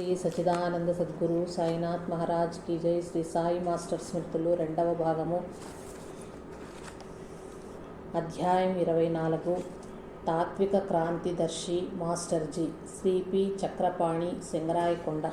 శ్రీ సచిదానంద సద్గురు సాయినాథ్ మహారాజ్ కీ జై శ్రీ సాయి మాస్టర్ స్మృతులు రెండవ భాగము. అధ్యాయం ఇరవై నాలుగు. తాత్విక క్రాంతి దర్శి మాస్టర్జీ శ్రీ పి. చక్రపాణి సింగరాయకొండ.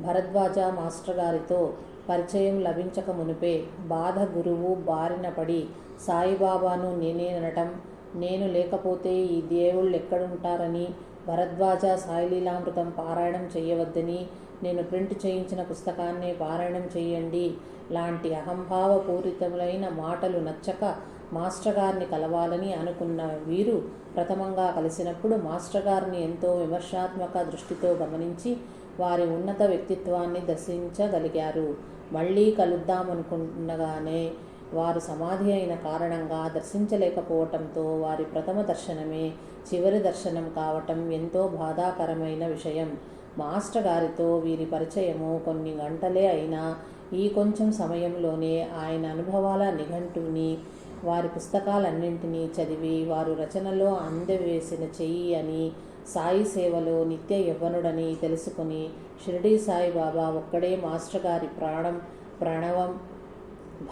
భరద్వాజ మాస్టర్ గారితో పరిచయం లభించక మునిపే బాధ గురువు బారిన పడి సాయిబాబాను నేనేనటం నేను లేకపోతే ఈ దేవుళ్ళు ఎక్కడుంటారని భరద్వాజ సాయిలీలామృతం పారాయణం చేయవద్దని నేను ప్రింట్ చేయించిన పుస్తకాన్ని పారాయణం చేయండి లాంటి అహంభావపూరితములైన మాటలు నచ్చక మాస్టర్ గారిని కలవాలని అనుకున్న వీరు ప్రథమంగా కలిసినప్పుడు మాస్టర్ గారిని ఎంతో విమర్శాత్మక దృష్టితో గమనించి వారి ఉన్నత వ్యక్తిత్వాన్ని దర్శించగలిగారు. మళ్ళీ కలుద్దామనుకుండగానే వారు సమాధి అయిన కారణంగా దర్శించలేకపోవటంతో వారి ప్రథమ దర్శనమే చివరి దర్శనం కావటం ఎంతో బాధాకరమైన విషయం. మాస్టర్ గారితో వీరి పరిచయము కొన్ని గంటలే అయినా ఈ కొంచెం సమయంలోనే ఆయన అనుభవాల నిఘంటుని వారి పుస్తకాలన్నింటినీ చదివి వారు రచనలో అందవేసిన చెయ్యి అని సాయి సేవలో నిత్య యవ్వనుడని తెలుసుకుని షిరిడీ సాయిబాబా ఒక్కడే మాస్టర్ గారి ప్రాణం ప్రణవం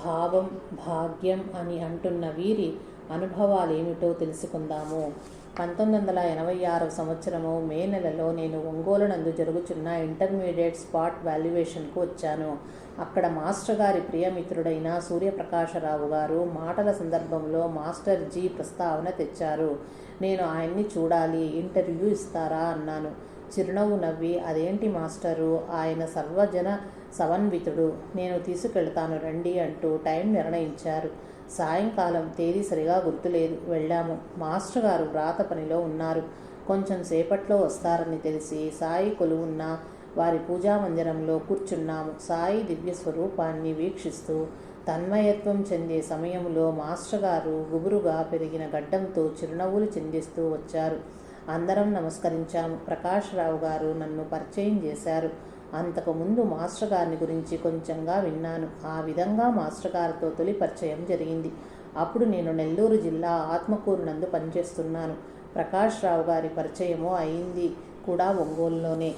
భావం భాగ్యం అని అంటున్న వీరి అనుభవాలేమిటో తెలుసుకుందాము. పంతొమ్మిది వందల ఎనభై ఆరు సంవత్సరము మే నెలలో నేను ఒంగోలు నందు జరుగుచున్న ఇంటర్మీడియట్ స్పాట్ వాల్యుయేషన్కు వచ్చాను. అక్కడ మాస్టర్ గారి ప్రియమిత్రుడైన సూర్యప్రకాశరావు గారు మాటల సందర్భంలో మాస్టర్ జీ ప్రస్తావన తెచ్చారు. నేను ఆయన్ని చూడాలి ఇంటర్వ్యూ ఇస్తారా అన్నాను. చిరునవ్వు నవ్వి అదేంటి మాస్టరు? ఆయన సర్వజన సమన్వితుడు నేను తీసుకెళ్తాను రండి అంటూ టైం నిర్ణయించారు. సాయంకాలం తేదీ సరిగా గుర్తులేదు. వెళ్ళాము. మాస్టర్ గారు వ్రాత పనిలో ఉన్నారు. కొంచెం సేపట్లో వస్తారని తెలిసి సాయి కొలువున్న వారి పూజా మందిరంలో కూర్చున్నాము. సాయి దివ్య స్వరూపాన్ని వీక్షిస్తూ తన్మయత్వం చెందే సమయంలో మాస్టర్ గారు గుబురుగా పెరిగిన గడ్డంతో చిరునవ్వులు చెందిస్తూ వచ్చారు. అందరం నమస్కరించాము. ప్రకాష్ రావు గారు నన్ను పరిచయం చేశారు. అంతకుముందు మాస్టర్ గారిని గురించి కొంచెంగా విన్నాను. ఆ విధంగా మాస్టర్ గారితో తొలి పరిచయం జరిగింది. అప్పుడు నేను నెల్లూరు జిల్లా ఆత్మకూరు నందు పనిచేస్తున్నాను. ప్రకాష్ రావు గారి పరిచయము అయింది కూడా ఒంగోలులోనే.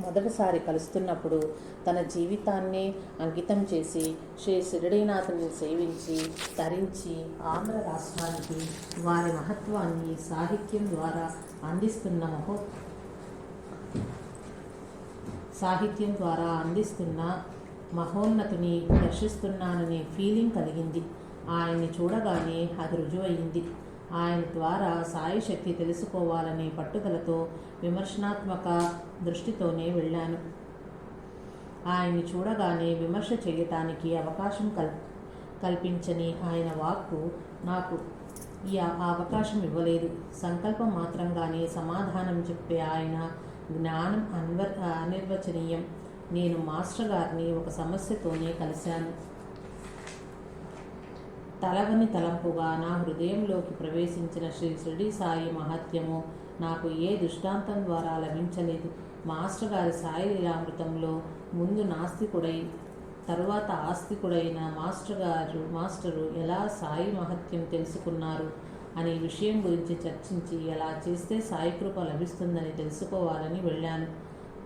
మొదటిసారి కలుస్తున్నప్పుడు తన జీవితాన్నే అంకితం చేసి శ్రీ శిరడీనాథుని సేవించి తరించి ఆంధ్ర రాష్ట్రానికి వారి మహత్వాన్ని సాహిత్యం ద్వారా అందిస్తున్న మహో సాహిత్యం ద్వారా అందిస్తున్న మహోన్నతిని దర్శిస్తున్నాననే ఫీలింగ్ కలిగింది. ఆయన్ని చూడగానే అది రుజువయింది ఆయన ద్వారా సాయి శక్తి తెలుసుకోవాలనే పట్టుదలతో విమర్శనాత్మక దృష్టితోనే వెళ్ళాను. ఆయన్ని చూడగానే విమర్శ చేయటానికి అవకాశం కల్ కల్పించని ఆయన వాక్కు నాకు ఈ అవకాశం ఇవ్వలేదు. సంకల్పం మాత్రంగానే సమాధానం చెప్పే ఆయన జ్ఞానం అన్వ అనిర్వచనీయం. నేను మాస్టర్ గారిని ఒక సమస్యతోనే కలిశాను. తలవని తలంపుగా నా హృదయంలోకి ప్రవేశించిన శ్రీ షిరిడి సాయి మహత్యము నాకు ఏ దృష్టాంతం ద్వారా లభించలేదు. మాస్టర్ గారి సాయి లీలామృతంలో ముందు నాస్తికుడై తరువాత ఆస్తికుడైన మాస్టర్ గారు మాస్టరు ఎలా సాయి మహత్యం తెలుసుకున్నారు? అనే విషయం గురించి చర్చించి ఎలా చేస్తే సాయి కృప లభిస్తుందని తెలుసుకోవాలని వెళ్ళాను.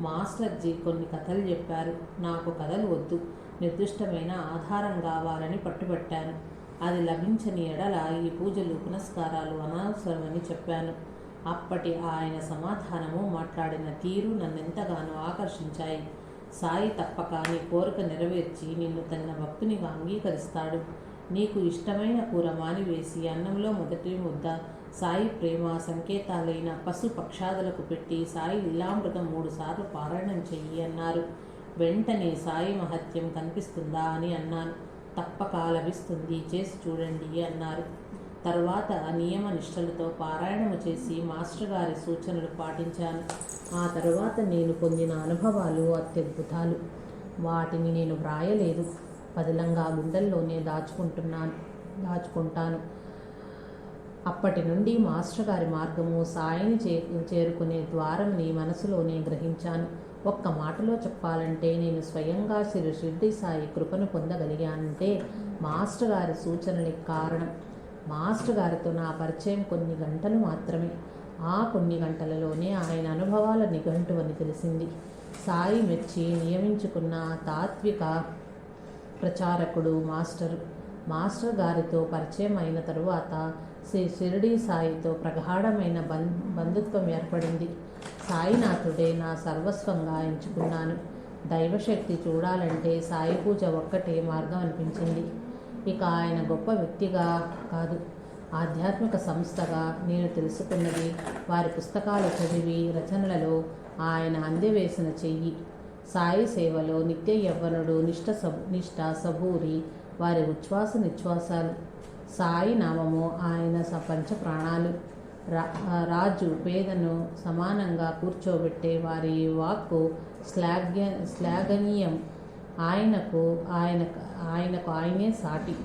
మాస్టర్జీ కొన్ని కథలు చెప్పారు. నాకు కథలు వద్దు. నిర్దిష్టమైన ఆధారం కావాలని పట్టుబట్టాను. అది లభించని ఎడల ఈ పూజలు పునస్కారాలు అనవసరమని చెప్పాను. అప్పటి ఆయన సమాధానము మాట్లాడిన తీరు నన్నెంతగానో ఆకర్షించాయి. సాయి తప్పక నీ కోరిక నెరవేర్చి నిన్ను తన భక్తునిగా అంగీకరిస్తాడు. నీకు ఇష్టమైన కూర మానివేసి అన్నంలో మొదటి ముద్ద సాయి ప్రేమ సంకేతాలైన పశు పక్షాదులకు పెట్టి సాయి లీలామృతం మూడుసార్లు పారాయణం చెయ్యి అన్నారు. వెంటనే సాయి మహత్యం కనిపిస్తుందా అని అన్నాను. తప్పక లభిస్తుంది చేసి చూడండి అన్నారు. తర్వాత నియమ నిష్టలతో పారాయణము చేసి మాస్టర్ గారి సూచనలు పాటించాను. ఆ తర్వాత నేను పొందిన అనుభవాలు అత్యద్భుతాలు. వాటిని నేను వ్రాయలేదు. పదిలంగా గుండెల్లోనే దాచుకుంటున్నాను దాచుకుంటాను. అప్పటి నుండి మాస్టర్ గారి మార్గము సాయిని చే చేరుకునే ద్వారంని మనసులోనే గ్రహించాను. ఒక్క మాటలో చెప్పాలంటే నేను స్వయంగా శ్రీ షిర్డి సాయి కృపను పొందగలిగానంటే మాస్టర్ గారి సూచనలకి కారణం. మాస్టర్ గారితో నా పరిచయం కొన్ని గంటలు మాత్రమే. ఆ కొన్ని గంటలలోనే ఆయన అనుభవాల నిఘంటువని తెలిసింది. సాయి మెచ్చి నియమించుకున్న తాత్విక ప్రచారకుడు మాస్టరు మాస్టర్ గారితో పరిచయం అయిన తరువాత శ్రీ షిరిడి సాయితో ప్రగాఢమైన బం బంధుత్వం ఏర్పడింది. సాయినాథుడే నా సర్వస్వంగా ఎంచుకున్నాను. దైవశక్తి చూడాలంటే సాయి పూజ ఒక్కటే మార్గం అనిపించింది. ఇక ఆయన గొప్ప వ్యక్తిగా కాదు. ఆధ్యాత్మిక సంస్థగా నేను తెలుసుకున్నది వారి పుస్తకాలు చదివి రచనలలో ఆయన అందవేసిన చెయ్యి. సాయి సేవలో నిత్య యవ్వనుడు నిష్ట సబ్ నిష్ట సబూరి వారి ఉచ్ఛ్వాస నిశ్వాసాలు. సాయి నామము ఆయన సపంచ ప్రాణాలు. రా రాజు పేదను సమానంగా కూర్చోబెట్టే వారి వాక్కు శ్లాఘ్య శ్లాఘనీయం. ఆయనకు ఆయన ఆయనకు ఆయనే సాటి.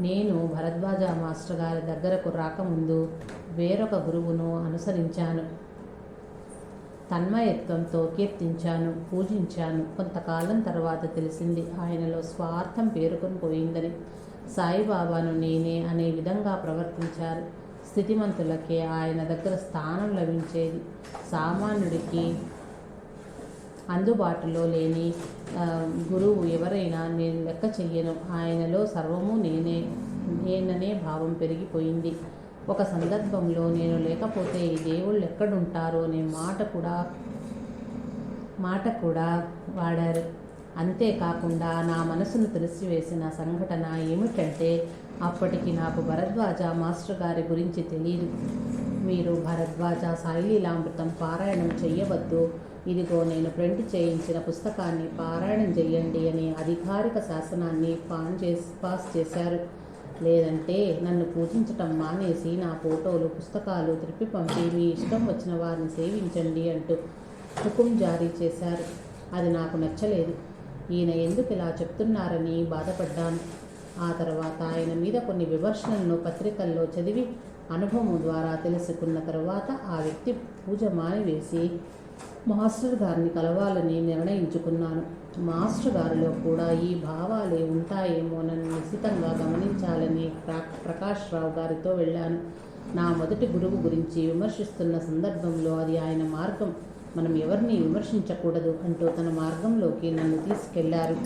నేను భరద్వాజ మాస్టర్ గారి దగ్గరకు రాకముందు వేరొక గురువును అనుసరించాను. తన్మయత్వంతో కీర్తించాను పూజించాను. కొంతకాలం తర్వాత తెలిసింది ఆయనలో స్వార్థం పేరుకొని పోయిందని. సాయిబాబాను నేనే అనే విధంగా ప్రవర్తించారు. స్థితిమంతులకే ఆయన దగ్గర స్థానం లభించేది సామాన్యుడికి అందుబాటులో లేని గురువు ఎవరైనా నేను లెక్క చెయ్యను. ఆయనలో సర్వము నేనే నేననే భావం పెరిగిపోయింది. ఒక సందర్భంలో నేను లేకపోతే ఈ దేవుళ్ళు ఎక్కడుంటారో అనే మాట కూడా మాట కూడా వాడారు. అంతేకాకుండా నా మనసును తెలిసివేసిన సంఘటన ఏమిటంటే అప్పటికి నాకు భరద్వాజ మాస్టర్ గారి గురించి తెలియదు మీరు భరద్వాజ సాయిలీలామృతం పారాయణం చేయవద్దు ఇదిగో నేను ప్రింట్ చేయించిన పుస్తకాన్ని పారాయణం చేయండి అని అధికారిక శాసనాన్ని పాన్ చేసి పాస్ చేశారు. లేదంటే నన్ను పూజించటం మానేసి నా ఫోటోలు పుస్తకాలు త్రిప్పి పంపి మీ ఇష్టం వచ్చిన వారిని సేవించండి అంటూ హుకుం జారీ చేశారు. అది నాకు నచ్చలేదు. ఈయన ఎందుకు ఇలా చెప్తున్నారని బాధపడ్డాను. ఆ తర్వాత ఆయన మీద కొన్ని విమర్శలను పత్రికల్లో చదివి అనుభవం ద్వారా తెలుసుకున్న తర్వాత ఆ వ్యక్తి పూజ మానివేసి మాస్టర్ గారిని కలవాలని నిర్ణయించుకున్నాను. మాస్టర్ గారిలో కూడా ఈ భావాలే ఉంటాయేమోనని నిశ్చితంగా గమనించాలని ప్రకాష్ రావు గారితో వెళ్ళాను. నా మొదటి గురువు గురించి విమర్శిస్తున్న సందర్భంలో అది ఆయన మార్గం. మనం ఎవరిని విమర్శించకూడదు అంటూ తన మార్గంలోకి నన్ను తీసుకెళ్ళారు.